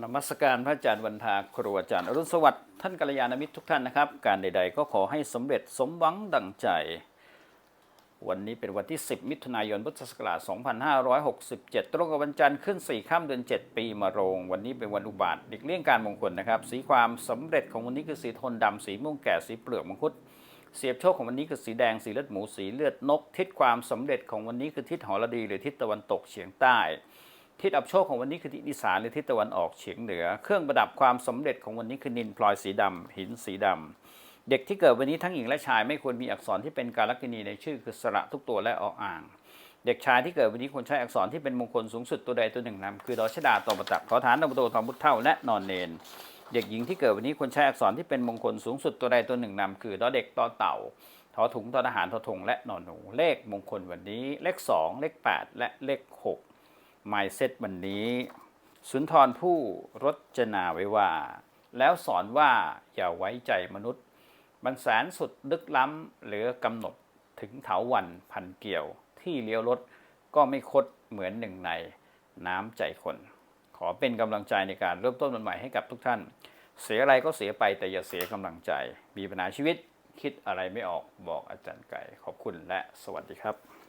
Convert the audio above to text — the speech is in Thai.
นมัสการพระอาจารย์วันทาครูอาจารย์อรุณสวัสดิ์ท่านกัลยาณมิตรทุกท่านนะครับ การใด ๆ ก็ขอให้สำเร็จสมหวังดังใจ วันนี้เป็นวันที่ 10 มิถุนายนพุทธศักราช 2567 ตรงกับวันจันทร์ขึ้น4ค่ำเดือน 7 ปีมะโรง วันนี้เป็นวันอุบาทด็กเลี่ยงการมงคลนะครับ สีความสำเร็จของวันนี้คือสีทนดำสีม่วงแก่สีเปลือกมังคุดเสียบโชคของวันนี้คือสีแดงสีเลือดหมูสีเลือดนก ทิศความสำเร็จของวันนี้คือทิศหอรดีหรือทิศตะวันตกเฉียงใต้ ทิศอับโชคของวันนี้คือทิศอีสานหรือทิศตะวันออกเฉียงเหนือ เครื่องประดับความสำเร็จของวันนี้คือนินพลอยสีดำ หินสีดำ เด็กที่เกิดวันนี้ทั้งหญิงและชายไม่ควรมีอักษรที่เป็นการลักนีในชื่อคือสระทุกตัวและออ่าง เด็กชายที่เกิดวันนี้ควรใช้อักษรที่เป็นมงคลสูงสุดตัวใดตัวหนึ่งนำคือดอชดาตอมตักขอฐานนมโตทองพุทธเท่าและนอนเนนเด็กหญิงที่เกิดวันนี้ควรใช้อักษรที่เป็นมงคลสูงสุดตัวใดตัวหนึ่งนำคือดอเด็กตอเต่าทอถุงตอทหารทอทงและนอนหนูเลขมงคลวันนี้ เลข 2 เลข 8 และเลข 6 Mindset วันนี้ สุนทรผู้รจนาไว้ว่า แล้วสอนว่าอย่าไว้ใจมนุษย์บรรแสนสุดลึกล้ำเหลือกำหนดถึงเถาวันพันเกี่ยวที่เลี้ยวรถก็ไม่คดเหมือนหนึ่งในน้ำใจคน ขอเป็นกำลังใจในการเริ่มต้นวันใหม่ให้กับทุกท่าน เสียอะไรก็เสียไปแต่อย่าเสียกำลังใจ มีปัญหาชีวิตคิดอะไรไม่ออกบอกอาจารย์ไก่ ขอบคุณและสวัสดีครับ